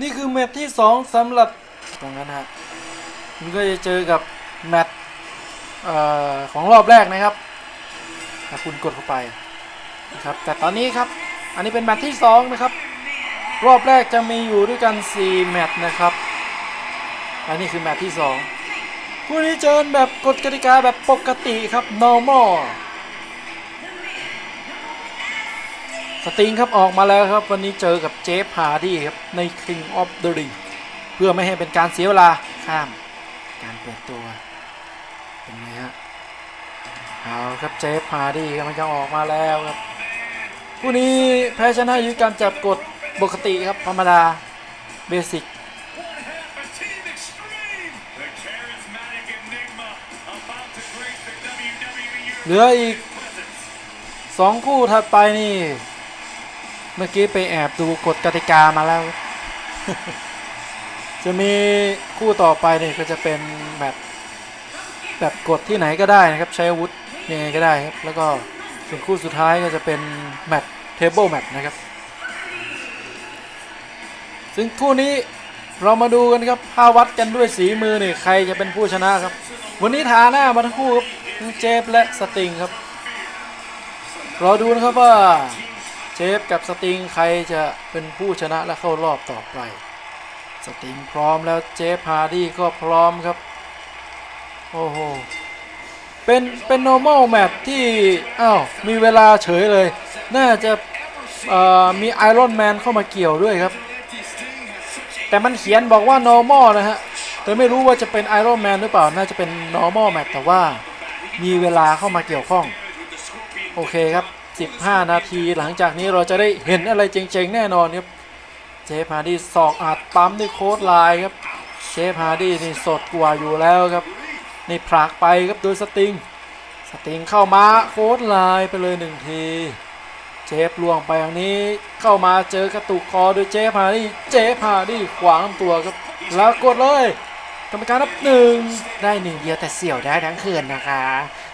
นี่คือแมตที่2สำหรับตรงนั้นฮะมันก็จะเจอกับแมตของรอบแรกนะครับถ้าคุณกดเข้าไปนะครับแต่ตอนนี้ครับอันนี้เป็นแมตที่2นะครับ รอบแรกจะมีอยู่ด้วยกัน 4 แมตนะครับ อันนี้คือแมตที่2คู่นี้เจอแบบกฎกติกาแบบปกติครับ normal สติงครับออกมาแล้วครับ วันนี้เจอกับเจฟฮาร์ดี้ครับใน King of the Ring เพื่อไม่ให้เป็นการเสียเวลาข้ามการเปิดตัวเป็นไงฮะเอาครับเจฟฮาร์ดี้กำลังจะออกมาแล้วครับคู่นี้แพ้ชนะอยู่การจับกฎปกติครับธรรมดาเบสิกเหลืออีกสองคู่ถัดไปนี่ เมื่อกี้ไปแอบดูกฎกติกามาแล้ว จะมีคู่ต่อไปเนี่ยก็จะเป็นแบบแบบกดที่ไหนก็ได้นะครับ ใช้อาวุธยังไงก็ได้ครับ แล้วก็ส่วนคู่สุดท้ายก็จะเป็นแมตช์เทเบิลแมตช์นะครับ ซึ่งคู่นี้เรามาดูกันครับถ้าวัดกันด้วยสีมือนี่ใครจะเป็นผู้ชนะครับ วันนี้ทาหน้ามาทั้งคู่ครับทั้งเจฟและสติงครับรอดูนะครับว่า เจฟกับสติงใครจะเป็นผู้ชนะและเข้ารอบต่อไป สติงพร้อมแล้วเจฟฮาร์ดี้ก็พร้อมครับ โอ้โห เป็น เป็น normal match ที่ อ้าว มีเวลาเฉยเลย น่าจะอ่อมีไอรอนแมนเข้ามาเกี่ยวด้วยครับ แต่มันเขียนบอกว่า normal นะฮะ แต่ไม่รู้ว่าจะเป็นไอรอนแมนหรือเปล่า น่าจะเป็น normal match แต่ว่ามีเวลาเข้ามาเกี่ยวข้อง โอเคครับ 15 นาที หลังจากนี้เราจะได้เห็นอะไรเจ๋งๆแน่นอนครับ เจฟฮาร์ดี้สอกอัดปั๊มด้วยโค้ดไลน์ครับ เจฟฮาร์ดี้นี่สดกว่าอยู่แล้วครับ นี่ผลักไปครับโดยสติง สติงเข้ามาโค้ดไลน์ไปเลยหนึ่งที เจฟล่วงไปอย่างนี้เข้ามาเจอกระตุกคอโดยเจฟฮาร์ดี้เจฟฮาร์ดี้ขวางตัวครับ แล้วกดเลยกรรมการนับหนึ่งได้หนึ่งเดียวแต่เสี่ยวได้ทั้งคืนนะคะ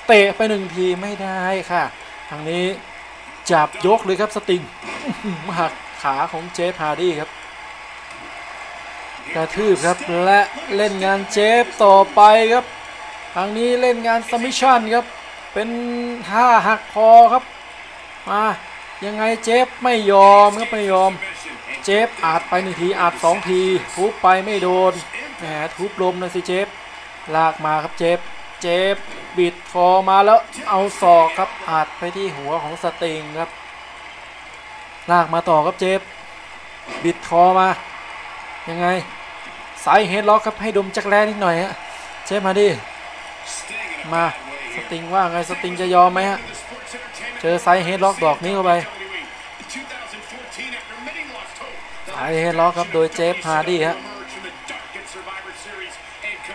เตะไปหนึ่งทีไม่ได้ค่ะ ทางนี้ จับยกเลยครับสติงหักขาของเจฟฮาร์ดี้ครับกระทืบครับและเล่นงานเจฟต่อไปครับทางนี้เล่นงานสมิชชันครับ เป็นท่าหักคอครับมายังไงเจฟไม่ยอมครับไม่ยอม เจฟอาจไปหนึ่งทีอาจสองทีทุบไปไม่โดนแหมทุบลมนะสิเจฟลากมาครับเจฟ เจฟบิดคอมาแล้วเอาศอกครับอาจไปที่หัวของสติงครับลากมาต่อครับเจฟบิดคอมายังไงสายเฮดล็อกครับให้ดมจักรแร้นิดหน่อยฮะเจฟมาดิมาสติงว่าไงสติงจะยอมไหมฮะเจอไซด์เฮดล็อกดอกนี้เข้าไปสายเฮดล็อกครับโดยเจฟฮาร์ดี้ฮะ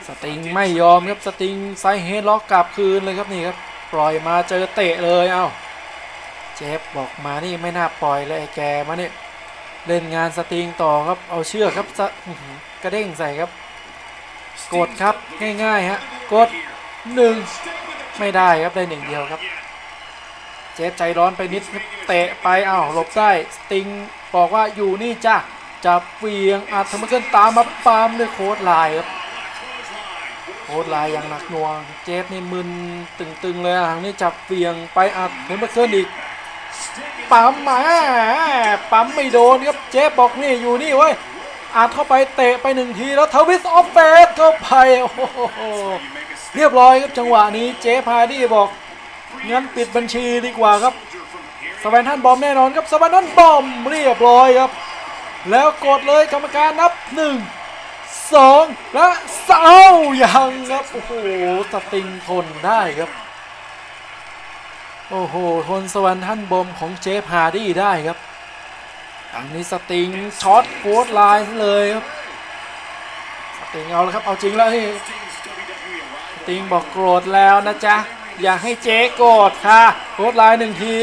สติงไม่ยอมครับสติงไซด์เฮดล็อกกลับคืนเลยครับนี่ครับปล่อยมาเจอเตะเลยเอ้าเจฟบอกมานี่ไม่น่าปล่อยเลยไอ้แกมาเนี่ยเล่นงานสติงต่อครับเอาเชือกครับสะกระเด้งใส่ครับ กดครับง่ายๆฮะกดหนึ่งไม่ได้ครับได้หนึ่งเดียวครับ เจฟใจร้อนไปนิดเตะไปอ้าวหลบได้สติงบอกว่าอยู่นี่จ้ะจับเวียงอัดทำมาเกินตามมาปามด้วยโค้ดไลน์ครับ โค้ดไลน์อย่างหนักหน่วง เจฟนี่มึนตึงๆเลยอะทางนี้จับเวียงไปอัดเห็นมาเกินอีกปั๊มมาปั๊มไม่โดนครับเจฟบอกนี่อยู่นี่เว้ยอัดเข้าไปเตะไปหนึ่งทีแล้วเทวิสออฟเฟสเข้าไปโอ้โหเรียบร้อยครับจังหวะนี้เจฟฮาดี้บอกงั้นปิดบัญชีดีกว่าครับสแวนทันบอมแน่นอนครับสแวนทันบอมเรียบร้อยครับ แล้วกดเลยกรรมการนับหนึ่ง สองและเศร้ายังครับ โอ้โหสติงทนได้ครับ โอ้โห ทนสวรรค์ท่านบอมของเจฟฮาร์ดี้ได้ครับอันนี้สติงช็อตโคตรไลน์เลยครับ สติงเอาแล้วครับ เอาจริงแล้วนี่สติงบอกโกรธแล้วนะจ๊ะ อย่าให้เจ๊โกรธค่ะ โค้ดไลน์หนึ่งที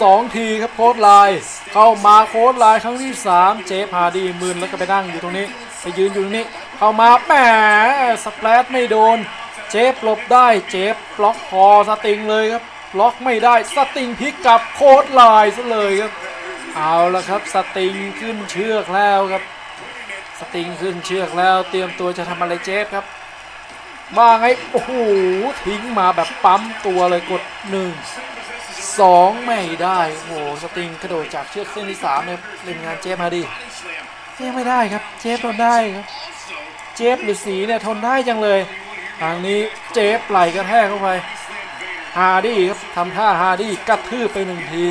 สองทีครับโค้ดไลน์เข้ามาโค้ดไลน์ครั้งที่สามเจฟฮาร์ดี้มึนแล้วก็ไปนั่งอยู่ตรงนี้ ไปยืนอยู่ตรงนี้เข้ามาแหมสแปรดไม่โดน เจฟหลบได้เจฟบล็อกคอสติงเลยครับบล็อกไม่ได้สติงพลิกกลับโค้ดไลน์ซะเลยครับ เอาละครับสติงขึ้นเชือกแล้วครับ สติงขึ้นเชือกแล้ว เตรียมตัวจะทำอะไรเจฟครับว่าไงโอ้โหทิ้งมาแบบปั๊มตัวเลยกดหนึ่งสองไม่ได้โอ้โหสติงกระโดดจากเชือกเส้นที่สามเนี่ยเล่นงานเจฟมาดิ จฟไม่ได้ครับ เจฟทนได้ครับ เจฟหรือสีเนี่ยทนได้จังเลย ทางนี้เจฟไหลกระแทกเข้าไป ฮาร์ดี้ครับทำท่าฮาร์ดี้กระทืบไปหนึ่งที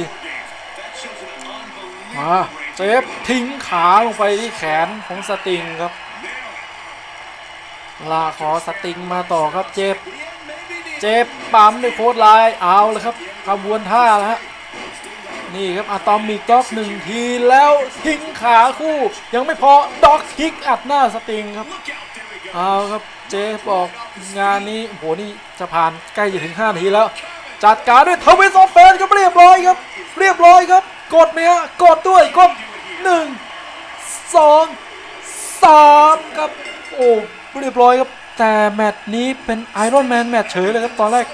มาเจฟทิ้งขาลงไปที่แขนของสติงครับ ลาขอสติงมาต่อครับเจฟเจฟปั๊มด้วยโค้ดไลน์เอาเลยครับกระบวนท่าแล้วฮะ นี่ครับอะตอมมีด็อกหนึ่งทีแล้วทิ้งขาคู่ ยังไม่พอด็อกคิกอัดหน้าสติงครับเอาครับเจฟบอกงานนี้โหนี่จะผ่านใกล้จะถึง5นาทีแล้ว จัดการด้วยทวิสออฟเฟนก็เรียบร้อยครับ เรียบร้อยครับ กดไหมฮะกดด้วยกด1 2 3ครับโอ้เรียบร้อยครับ แต่แมตช์นี้เป็นไอรอนแมนแมตช์เฉยเลยครับตอนแรก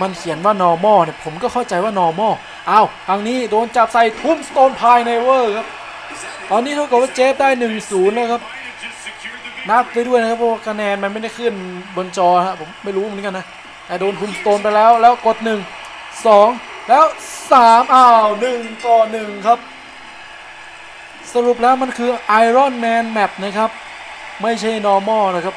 มันเขียนว่า normal เนี่ยผมก็เข้าใจว่า normal อ้าวทางนี้โดนจับใส่ทุ่มสโตนพายในเวอร์ครับ ตอนนี้เท่ากับว่าเจฟได้ 1-0แล้วครับ นับไปด้วยนะครับเพราะคะแนนมันไม่ได้ขึ้นบนจอฮะผมไม่รู้เหมือนกันนะ แต่โดนคุมสโตนไปแล้วแล้วกด 1 2 แล้ว 3 อ้าว 1 ต่อ 1 ครับ สรุปแล้วมันคือ Iron Man Map นะครับ ไม่ใช่ normal นะครับ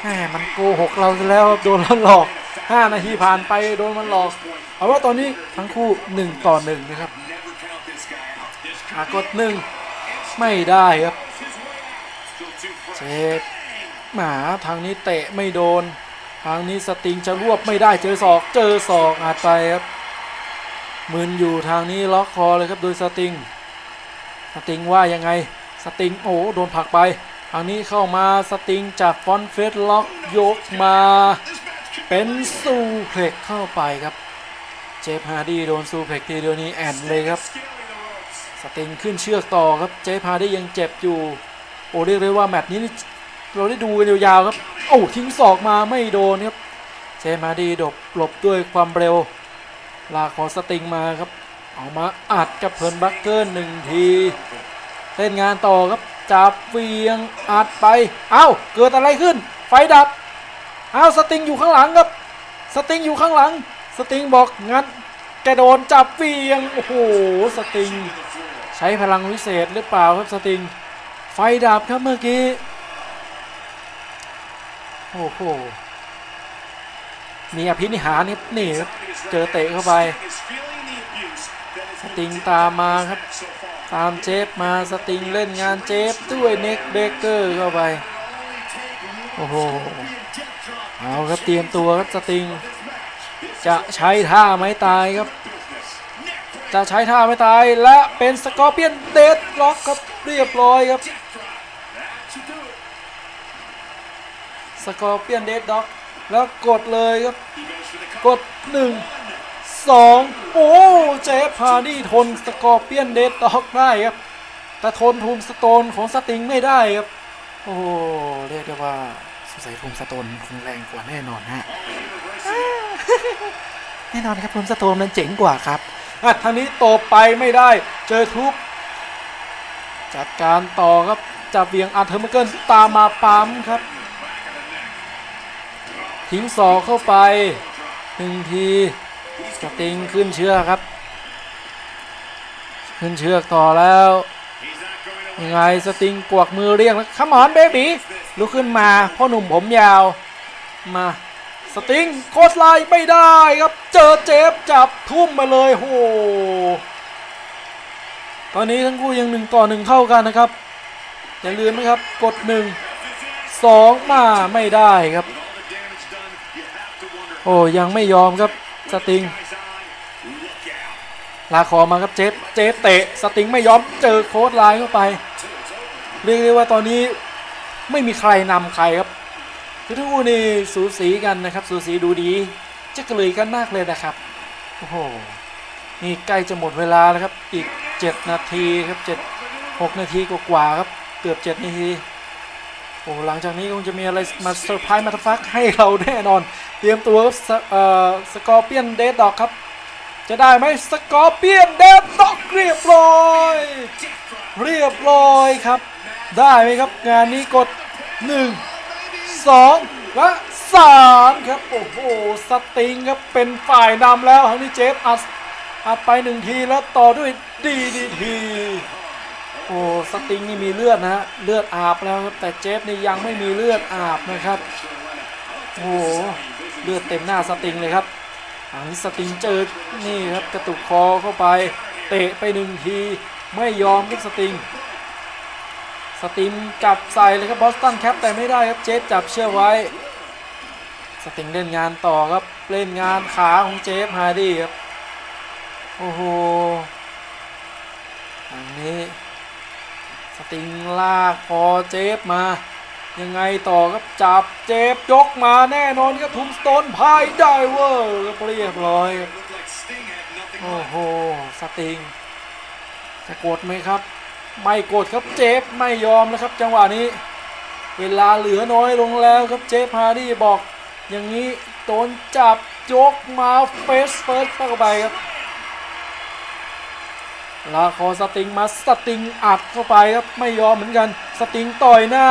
แหมมันโกหกเราซะแล้วโดนมันหลอก 5 นาทีผ่านไปโดนมันหลอก เอาว่าตอนนี้ทั้งคู่ 1 ต่อ 1 นะครับอากด1ไม่ได้ครับเซฟหมาทางนี้เตะไม่โดน ทางนี้สติงจะรวบไม่ได้เจอศอกเจอศอกอาจไปครับมืนอยู่ทางนี้ล็อกคอเลยครับโดยสติง สติงว่ายังไง สติงโอ้โดนผลักไป ทางนี้เข้ามาสติงจากฟอนเฟสล็อกยกมาเป็นซูเพล็กเข้าไปครับ เจฟฮาร์ดีโดนซูเพล็กทีเดียวนี้แอนเลยครับ สติงขึ้นเชือกต่อครับ เจฟฮาร์ดียังเจ็บอยู่ โอ้เรียกได้ว่าแมตช์นี้เราได้ดูกันยาวๆครับ โอ้ทิ้งศอกมาไม่โดนครับ เจฟฮาร์ดีดบหลบด้วยความเร็ว ลากของสติงมาครับเอามาอัดกับเพิร์นบัคเกอร์หนึ่งทีเล่นงานต่อครับ จับเวียงอัดไป เอ้า เกิดอะไรขึ้น ไฟดับ เอ้า สติงอยู่ข้างหลังครับ สติงอยู่ข้างหลัง สติงบอกงั้นแกโดนจับเวียง โอ้โห สติง ใช้พลังวิเศษหรือเปล่าครับสติง ไฟดับครับเมื่อกี้ โอ้โห มีอภินิหารนี่นี่เจอเตะเข้าไป สติงตามมาครับ ตามเจฟมาสติงเล่นงานเจฟด้วยเน็กเบเกอร์เข้าไป โอ้โห เอาครับเตรียมตัวครับสติง จะใช้ท่าไม้ตายครับ จะใช้ท่าไม่ตายและเป็นสกอร์เปียนเดดล็อกครับเรียบร้อยครับสกอร์เปียนเดดล็อกแล้วกดเลยครับ กด 1 2โอ้เจฟพานี่ทนสกอร์เปียนเดดล็อกได้ครับ แต่ทนทูมสโตนของสติงไม่ได้ครับ โอ้เรียกได้ว่าสงสัยทูมสโตนคงแรงกว่าแน่นอนฮะแน่นอนครับทูมสโตนมันเจ๋งกว่าครับอะทางนี้ตบไปไม่ได้เจอทุบจัดการต่อครับจับเวียงอัดเทอร์มเกิลตามมาปั๊มครับทิ้งศอกเข้าไปหนึ่งที สติงขึ้นเชือกครับ ขึ้นเชือกต่อแล้วยังไงสติงกวกมือเรียกแล้วขมอนเบบีลุกขึ้นมาพ่อหนุ่มผมยาวมาสติงโคตรไลน์ไม่ได้ครับ เจอเจฟจับทุ่มมาเลยโหตอนนี้ทั้งคู่ยังหนึ่งต่อหนึ่งเท่ากันนะครับอย่าลืมนะครับกดหนึ่งสองมาไม่ได้ครับ โอ้ยังไม่ยอมครับ สติง ลาคอมาครับเจฟเจฟเตะสติงไม่ยอมเจอโค้ดไลน์เข้าไป เรียกได้ว่าตอนนี้ไม่มีใครนำใครครับคือทั้งคู่นี่สูสีกันนะครับ สูสีดูดีจะกระเลยกันมากเลยนะครับโอ้โหนี่ใกล้จะหมดเวลาแล้วครับอีก 7 นาทีครับ7 6นาทีกว่าๆครับเกือบ 7 นาที โอ้หลังจากนี้คงจะมีอะไรมาเซอร์ไพรส์มาทฟักให้เราแน่นอน เตรียมตัวสเอ่อสกอร์เปียนเดดดอกครับ จะได้ไหมสกอร์เปียนเดดดอกเรียบร้อย เรียบร้อยครับ ได้ไหมครับงานนี้กด 1 2 และ 3 ครับ โอ้โหสติงครับเป็นฝ่ายนำแล้วครั้งนี้เจฟอัดอัดไปหนึ่งทีแล้วต่อด้วยดีดีที โอ้สติงนี่มีเลือดนะฮะเลือดอาบแล้วครับแต่เจฟนี่ยังไม่มีเลือดอาบนะครับโอ้โหเลือดเต็มหน้าสติงเลยครับอันนี้สติงเจอนี่ครับกระตุกคอเข้าไป เตะไปหนึ่งทีไม่ยอมครับสติง สติงจับใส่เลยครับบอสตันแคปแต่ไม่ได้ครับเจฟจับเชื่อไว้ สติงเล่นงานต่อครับเล่นงานขาของเจฟฮาร์ดี้ครับโอ้โหอันนี้ ติงลากคอเจฟมา ยังไงต่อครับจับเจฟยกมาแน่นอนครับทุมสโตนพายไดเวอร์ครับเรียบร้อยครับ Looked like Sting had nothing โอ้ left. โหสติงจะกดไหมครับ ไม่กดครับเจฟไม่ยอมแล้วครับ จังหวะนี้ เวลาเหลือน้อยลงแล้วครับเจฟฮาร์ดี้บอก อย่างนี้โดนจับยกมาเฟสเฟิร์สเข้าไปครับ ลาคอสติงมาสติงอัดเข้าไปครับไม่ยอมเหมือนกันสติงต่อยหน้า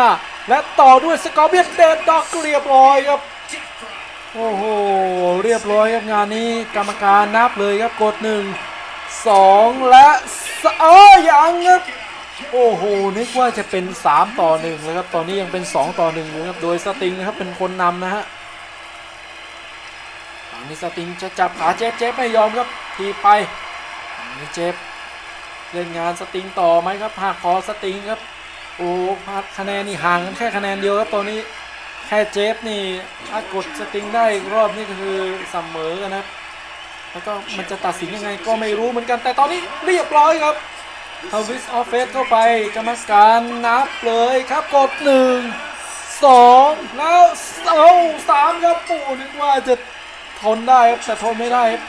และต่อด้วยสกอร์เบียนเดดดอกเรียบร้อยครับโอ้โหเรียบร้อยครับงานนี้กรรมการนับเลยครับกดหนึ่งสองและเออยังครับโอ้โหนึกว่าจะเป็น 3 ต่อ1เลยครับตอนนี้ยังเป็น 2 ต่อ1อยู่ครับโดยสติงนะครับเป็นคนนำนะฮะอันนี้สติงจะจับขาเจฟเจฟไม่ยอมครับทีไปอันนี้เจฟ เล่นงานสติงต่อไหมครับหักคอสติงครับโอ้คะแนนนี่ห่างกันแค่คะแนนเดียวครับตอนนี้แค่เจฟนี่ถ้ากดสติงได้อีกรอบนี่ก็คือเสมอกันนะครับแล้วก็มันจะตัดสินยังไงก็ไม่รู้เหมือนกันแต่ตอนนี้เรียบร้อยครับทวิสออฟเฟสเข้าไปกรรมการนับเลยครับกดหนึ่งสองแล้วเอาสามครับปู่นึกว่าจะ ทนได้ครับแต่ทนไม่ได้ครับ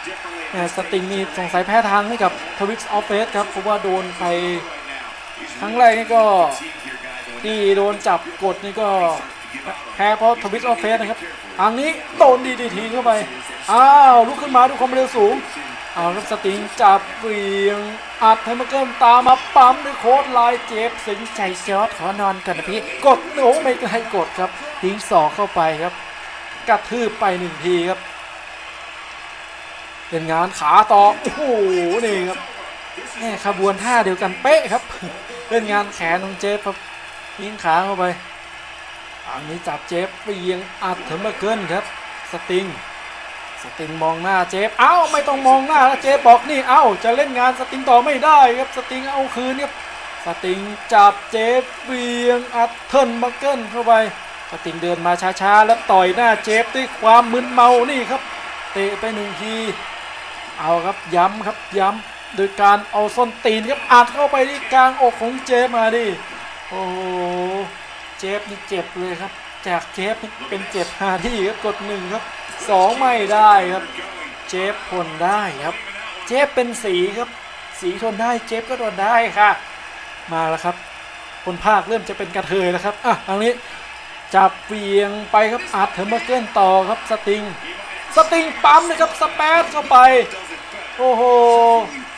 สติงนี่สงสัยแพ้ทางให้กับทวิสออฟเฟสครับเพราะว่าโดนไปครั้งแรกนี่ก็ที่โดนจับกดนี่ก็แพ้เพราะทวิสออฟเฟสนะครับทางนี้โดนดีดีทีเข้าไป อ้าวลุกขึ้นมาด้วยความเร็วสูง เอาครับสติงจับเวียงอัดให้มเกิมตามมาปั๊มด้วยโค้ดลายเจ็บสิงใจจอดขอนอนก่อนนะพี่ กดโอ้ไม่ให้กดครับทิ้งสอกเข้าไปครับ กระทืบไปหนึ่งทีครับ เป็นงานขาต่อโอ้โหนี่ครับแม่ขบวนท่าเดียวกันเป๊ะครับเล่นงานแขนของเจฟครับยิงขาเข้าไปอันนี้จับเจฟไปยิงอัดเถอะมาเกินครับสติงสติงมองหน้าเจฟเอ้าไม่ต้องมองหน้าแล้วเจฟบอกนี่เอ้าจะเล่นงานสติงต่อไม่ได้ครับสติงเอาคืนครับสติงจับเจฟเวียงอัดเทิร์นมาเกิลเข้าไปสติงเดินมาช้าๆแล้วต่อยหน้าเจฟด้วยความมึนเมานี่ครับเตะไปหนึ่งที เอาครับย้ำครับย้ำโดยการเอาส้นตีนครับอัดเข้าไปที่กลางอกของเจฟมาดิโอ้โหเจฟนี่เจ็บเลยครับ จากเจฟเป็นเจ็บฮาที่ครับกดหนึ่งครับสองไม่ได้ครับ เจฟทนได้ครับ เจฟเป็นสีครับ สีทนได้เจฟก็ทนได้ค่ะ มาแล้วครับ คนภาคเริ่มจะเป็นกระเทยแล้วครับอะทางนี้จับเวียงไปครับอัดเทอร์มาเกิลต่อครับสติง สติงปั๊มนะครับสเปซเข้าไป โอ้โห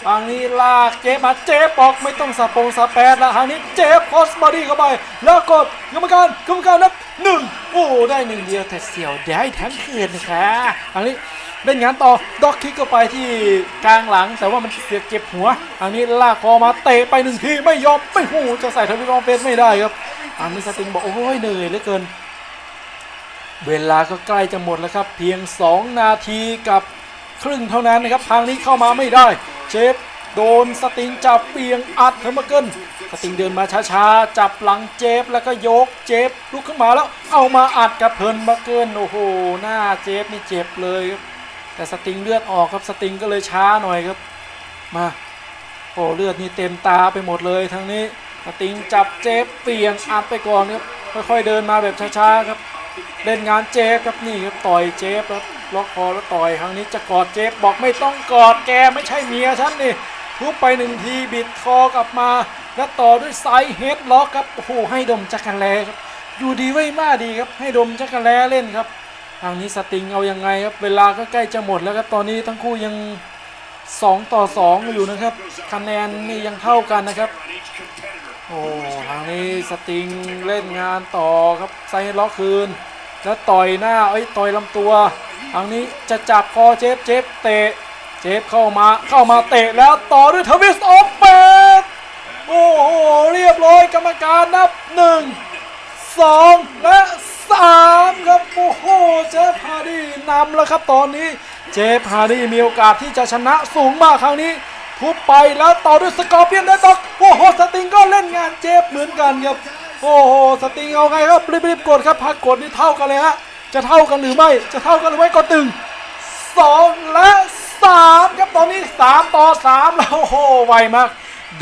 ทางนี้ลากเจฟมาเจฟบอกไม่ต้องสะปงสะแปดล้วทางนี้เจฟคอสบอดี้เข้าไป แล้วกดกรรมการกรรมการนับหนึ่งโอ้ได้หนึ่งเดียวแต่เสียวได้ทั้งคืนนะคะทางนี้เล่นงานต่อด็อกคิกเข้าไปที่กลางหลัง แต่ว่ามันเสียเจ็บหัวทางนี้ลากคอมาเตะไปหนึ่งทีไม่ยอมไม่หูจะใส่ทวิตออฟเฟสไม่ได้ครับทางนี้สติงบอกโอ้ยเหนื่อยเหลือเกิน เวลาก็ใกล้จะหมดแล้วครับ เพียง 2 นาทีกับ ครึ่งเท่านั้นนะครับทางนี้เข้ามาไม่ได้ เชฟโดนสติงจับเปียงอัดเทอร์มาเกิลสติงเดินมาช้าๆ จับหลังเจฟแล้วก็ยกเจฟลุกขึ้นมาแล้วเอามาอัดกับเทิร์นมาเกิลโอ้โหหน้าเจฟนี่เจ็บเลยครับแต่สติงเลือดออกครับสติงก็เลยช้าหน่อยครับมาโอ้เลือดนี่เต็มตาไปหมดเลยทั้งนี้สติงจับเจฟเปียงอัดไปก่อนครับค่อยๆเดินมาแบบช้าๆครับ เล่นงานเจฟครับนี่ครับต่อยเจฟแล้วล็อกคอแล้วต่อยครั้งนี้จะกอดเจฟบอกไม่ต้องกอดแกไม่ใช่เมียฉันนี่ทุบไปหนึ่งทีบิดคอกลับมา แล้วต่อด้วยไซด์เฮดล็อกครับโอ้โหให้ดมจักรแลครับอยู่ดีไว้มากดีครับให้ดมจักรแลเล่นครับทางนี้สติงเอายังไงครับเวลาก็ใกล้จะหมดแล้วครับตอนนี้ทั้งคู่ยัง 2 ต่อ 2 อยู่นะครับคะแนนนี่ยังเท่ากันนะครับ on each competitor. อ้ทางนี้สติงเล่นงานต่อครับไซล็อกคืน แล้วต่อยหน้าเอ้ยต่อยลำตัวทางนี้จะจับคอเจฟเจฟเตะเจฟเข้ามาเข้ามาเตะแล้วต่อด้วยทวิสต์ออฟเฟสโอ้โหเรียบร้อยกรรมการนับหนึ่งสองและสามครับโอ้โหเจฟฮาร์ดี้นำแล้วครับตอนนี้เจฟฮาร์ดี้มีโอกาสที่จะชนะสูงมากครั้งนี้ ทุบไปแล้วต่อด้วยสกอร์เปียนได้ตอกโอ้โหสติงก็เล่นงานเจฟเหมือนกันครับโอ้โหสติงเอาไงครับรีบๆกดครับพักกดนี่เท่ากันเลยฮะจะเท่ากันหรือไม่จะเท่ากันหรือไม่กดหนึ่งสองและสามครับตอนนี้สามต่อสามแล้วโอ้โหไวมาก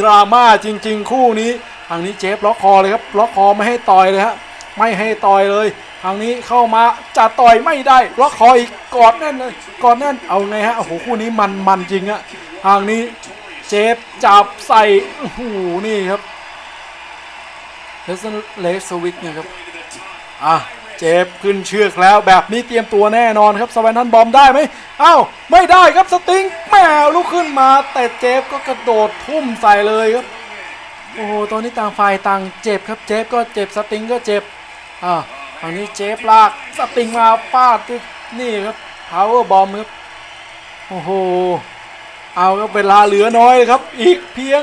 ดราม่าจริง ๆ คู่นี้ทางนี้เจฟล็อกคอเลยครับล็อกคอไม่ให้ต่อยเลยฮะไม่ให้ต่อยเลยทางนี้เข้ามาจะต่อยไม่ได้ล็อกคออีกกอดแน่นเลยกอดแน่นเอาไงฮะโอ้โหคู่นี้มันมันจริงอะ ทางนี้เจฟจับใส่โอ้โหนี่ครับเลสเลสวิกเนี่ยครับอะเจฟขึ้นเชือกแล้วแบบนี้เตรียมตัวแน่นอนครับสวรรค์ทันบอมได้ไหมอ้าวไม่ได้ครับสติงแหมลุกขึ้นมา แต่เจฟก็กระโดดทุ่มใส่เลยครับโอ้โหตอนนี้ต่างฝ่ายต่างเจ็บครับเจฟก็เจ็บสติงก็เจ็บอ่าทางนี้เจฟลากสติงมาฟาดนี่ครับ power bomb ครับโอ้โห เอาครับเวลาเหลือน้อยครับ อีกเพียง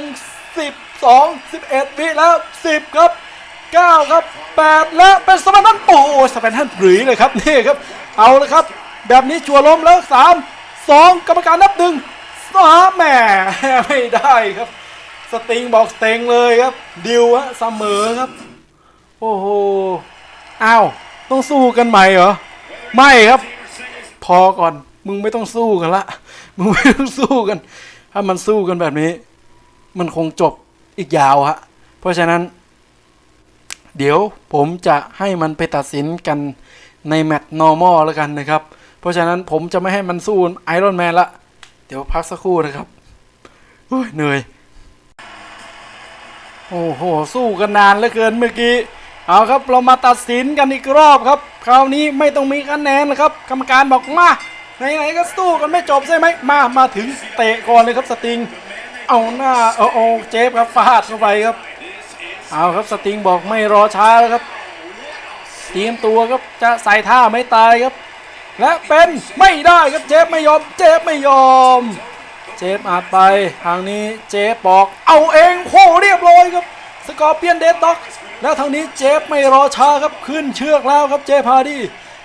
12 11 วิแล้ว 10 ครับ 9 ครับ 8 และเป็นสแปนทันโอ้โหสแปนทันหรือเลยครับนี่ครับ เอาเลยครับ แบบนี้จัวล้มแล้ว 3 2 กรรมการนับหนึ่งสามแหมไม่ได้ครับ สติงบอกสเต็งเลยครับ ดิวฮะเสมอครับ โอ้โหอ้าวต้องสู้กันใหม่เหรอ ไม่ครับ พอก่อน มึงไม่ต้องสู้กันละ มึงไม่ต้องสู้กัน ถ้ามันสู้กันแบบนี้ มันคงจบอีกยาวฮะ เพราะฉะนั้น เดี๋ยวผมจะให้มันไปตัดสินกันในแมตช์ normal แล้วกันนะครับ เพราะฉะนั้นผมจะไม่ให้มันสู้ไอรอนแมนละ เดี๋ยวพักสักครู่นะครับโอ้ยเหนื่อย โอ้โห สู้กันนานเหลือเกินเมื่อกี้ เอาครับ เรามาตัดสินกันอีกรอบครับ คราวนี้ไม่ต้องมีคะแนนนะครับ กรรมการบอกมา ไหนๆก็สู้กันไม่จบใช่ไหมมามาถึงเตะก่อนเลยครับสติง เอาหน้าเอาเอเจฟครับฟาดเข้าไปครับเอาครับสติงบอกไม่รอช้าแล้วครับเตรียมตัวครับจะใส่ท่าไม่ตายครับ และเป็นไม่ได้ครับเจฟไม่ยอมเจฟไม่ยอม เจฟอาจไปทางนี้เจฟบอกเอาเองโหเรียบร้อยครับสกอร์เปียนเดดด็อกแล้วทางนี้เจฟไม่รอช้าครับขึ้นเชือกแล้วครับเจฟพาดี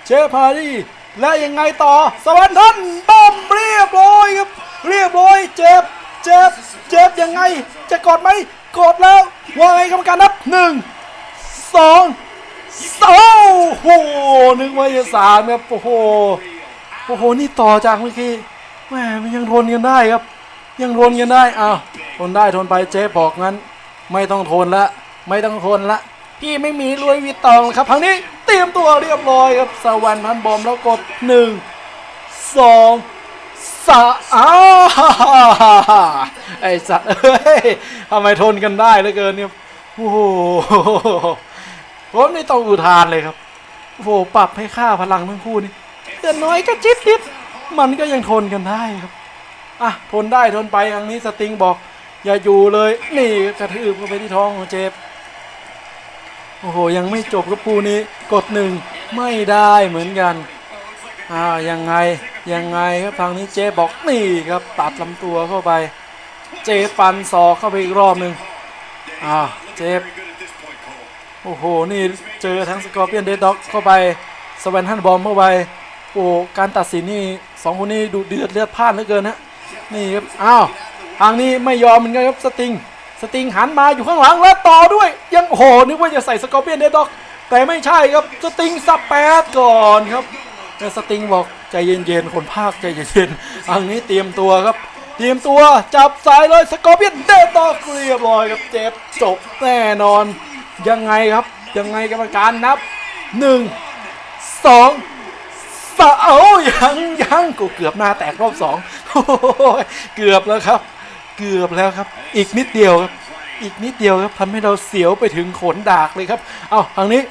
เจฟพาดี และยังไงต่อสวรรค์ทันบอมเรียบร้อยครับ เรียบร้อยเจฟเจฟเจฟยังไง จะกดไหมกดแล้วว่าไงกรรมการนับหนึ่งสองสองโอ้โหนึกว่าจะสามครับโอ้โหโอ้โหนี่ต่อจากเมื่อกี้แหมมันยังทนกันได้ครับ ยังทนกันได้อ้าวทนได้ทนไปเจ๊บอกงั้น ไม่ต้องทนละ ไม่ต้องทนละ พี่ไม่มีรวยวิตตองครับทางนี้ ตรียมตัวเรียบร้อยครับสวรรค์พันบอมแล้วกดหนึ่งสองสามอ้าไอสัตว์เอ้ยทำไมทนกันได้เหลือเกินเนี่ยโอ้โหผมนี่ต้องอุทานเลยครับโอ้โหปรับให้ค่าพลังทั้งคู่นี่เดือนน้อยก็จิบจิบมันก็ยังทนกันได้ครับอะทนได้ทนไปทางนี้สติงบอก อย่าอยู่เลย นี่กระทืบเข้าไปที่ท้องของเจฟ โอ้โห ยังไม่จบกับคู่นี้กดหนึ่งไม่ได้เหมือนกันอ่ายังไงยังไงครับทางนี้เจบอกนี่ครับตัดลำตัวเข้าไป เจฟฟันศอกเข้าไปอีกรอบหนึ่งอ่าเจฟโอ้โห นี่เจอทั้งสกอร์เปียนเดดด็อกเข้าไปสแวนทันบอมเข้าไปโอ้การตัดสินนี่สองคนนี้ดูเดือดเลือดพล่านเหลือเกินฮะนี่ครับอ้าวทางนี้ไม่ยอมเหมือนกันครับสติง สติงหันมาอยู่ข้างหลังแล้วต่อด้วย ยังโหนึกว่าจะใส่สกอร์เปียนเดดด็อก แต่ไม่ใช่ครับสติงสแปดก่อนครับแต่สติงบอกใจเย็นๆคนภาคใจเย็นๆทางนี้เตรียมตัวครับ เตรียมตัวจับสายเลยสกอร์เปียนเดดด็อกเรียบร้อยครับเจ็บจบแน่นอน ยังไงครับยังไงกรรมการนับหนึ่งสองสามยังยังกูเกือบหน้าแตกรอบสองโอ้ยเกือบแล้วครับ เกือบแล้วครับ อีกนิดเดียวครับ อีกนิดเดียวครับทำให้เราเสียวไปถึงขนดากเลยครับ เอาทางนี้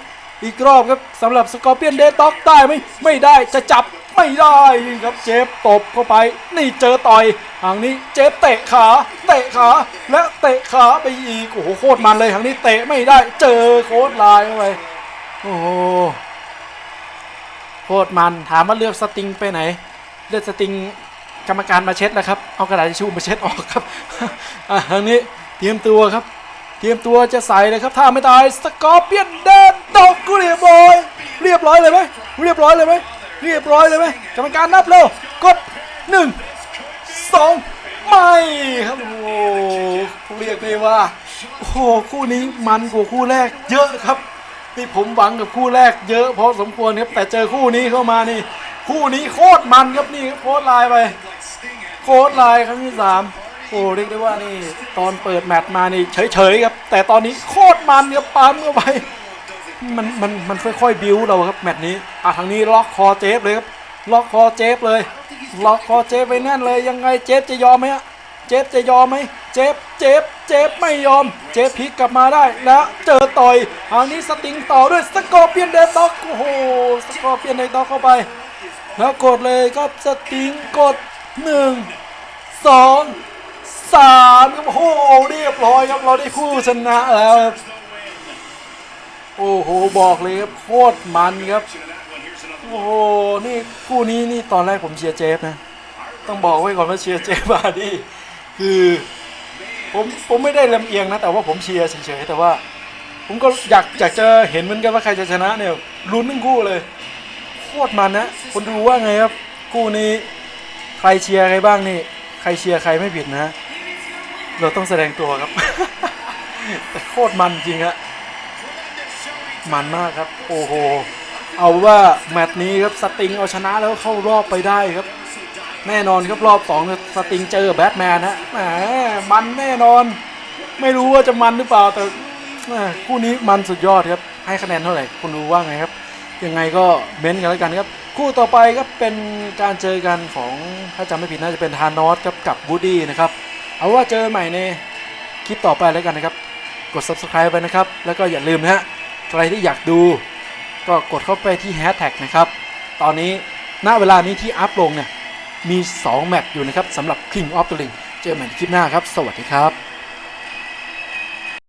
อีกรอบครับสำหรับสกอร์เปียนเดด็อกได้ไหมไม่ได้จะจับไม่ได้ครับเจฟตบเข้าไป นี่เจอต่อยทางนี้เจฟเตะขา เตะขาและเตะขาไปอีกโอ้โหโคตรมันเลยทางนี้เตะไม่ได้เจอโค้ดลายเข้าไปโอ้โหโคตรมันถามว่าเลือกสติงไปไหน เลือกสติง กรรมการมาเช็ดแล้วครับ เอากระดาษทิชชู่มาเช็ดออกครับทางนี้เตรียมตัวครับ เตรียมตัวจะใส่เลยครับถ้าไม่ตายสกอร์เปียนเดินตกกูเรียบร้อย เรียบร้อยเลยไหมเรียบร้อยเลยไหมเรียบร้อยเลยไหมกรรมการนับเร็วกดหนึ่งสองไม่ครับโอ้โหเรียกได้ว่าโอ้โหคู่นี้มันกว่าคู่แรกเยอะครับ นี่ผมหวังกับคู่แรกเยอะพอสมควรครับแต่เจอคู่นี้เข้ามานี่ คู่นี้โคตรมันครับนี่โค้ดไลน์ไป โค้ดไลน์ครั้งที่สามโอ้เรียกได้ว่านี่ตอนเปิดแมตช์มานี่เฉยๆครับ แต่ตอนนี้โคตรมันครับปั๊มเข้าไปมันมันมันค่อยๆบิวเราครับแมตช์นี้อะทางนี้ล็อกคอเจฟเลยครับล็อกคอเจฟเลยล็อกคอเจฟไปแน่นเลยยังไงเจฟจะยอมไหมฮะ เจฟจะยอมไหมเจฟเจฟเจฟไม่ยอม เจฟพลิกกลับมาได้แล้วเจอต่อยทางนี้สติงต่อด้วยสกอร์เปียนเดดด็อกโอ้โหสกอร์เปียนเดดด็อกเข้าไป แล้วกดเลยครับสติงกดหนึ่งสองสามครับโอ้โหเรียบร้อยครับเราได้คู่ชนะแล้วครับโอ้โหบอกเลยครับโคตรมันครับโอ้โหนี่คู่นี้นี่ตอนแรกผมเชียร์เจฟนะ ต้องบอกไว้ก่อนว่าเชียร์เจฟบาร์ดี้ คือผมผมไม่ได้ลำเอียงนะ แต่ว่าผมเชียร์เฉยๆแต่ว่า ผมก็อยากอยากจะเห็นเหมือนกันว่าใครจะชนะเนี่ยลุ้นทั้งคู่เลยโคตรมันนะคนดูว่าไงครับคู่นี้ใครเชียร์ใครบ้างนี่ ใครเชียร์ใครไม่ผิดนะ เราต้องแสดงตัวครับ แต่โคตรมันจริงอะมันมากครับ โอ้โห เอาว่าแมตช์นี้ครับสติงเอาชนะแล้วเข้ารอบไปได้ครับ แน่นอนครับรอบสองสติงเจอแบทแมนนะแหมมันแน่นอน ไม่รู้ว่าจะมันหรือเปล่าแต่คู่นี้มันสุดยอดครับให้คะแนนเท่าไหร่คุณดูว่าไงครับ ยังไงก็เม้นต์กันแล้วกันครับ คู่ต่อไปก็เป็นการเจอกันของถ้าจำไม่ผิดน่าจะเป็นทานอสครับกับวูดดี้นะครับ เอาว่าเจอใหม่ในคลิปต่อไปแล้วกันนะครับ กด subscribe ไปนะครับ แล้วก็อย่าลืมนะฮะใครที่อยากดู ก็กดเข้าไปที่แฮชแท็กนะครับ ตอนนี้ณเวลานี้ที่อัพลงเนี่ย มี 2 แมตช์อยู่นะครับสำหรับ King of the Ring เจอกันใหม่ในคลิปหน้าครับ สวัสดีครับ